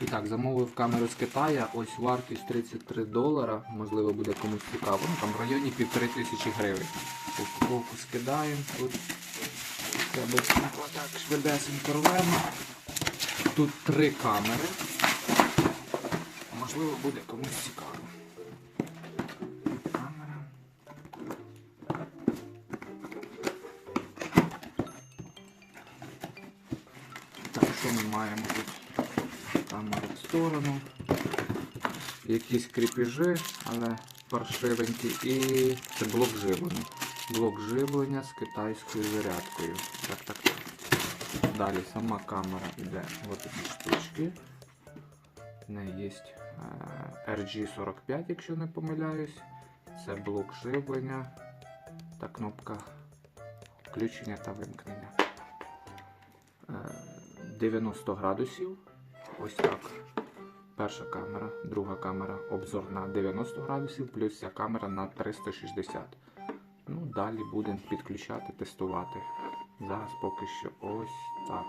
І так, замовив камеру з Китая. Ось вартість 33 долара. Можливо, буде комусь цікаво. Ну, там в районі півтори тисячі гривень. Упаковку скидаємо. Тут быстренько так швидесенько рвемо. Тут три камери. Можливо, буде комусь цікаво. Камера. Так, що ми маємо тут? Камеру в сторону. Якісь кріпежі, але паршивенькі. І це блок живлення. Блок живлення з китайською зарядкою. Так, так, так. Далі сама камера йде в такі штучки. В неї є е, RG45, якщо не помиляюсь. Це блок живлення та кнопка включення та вимкнення. Е, 90 градусів. Ось так. Перша камера, друга камера, обзор на 90 градусів, плюс ця камера на 360. Ну, далі будемо підключати, тестувати. Зараз поки що ось так.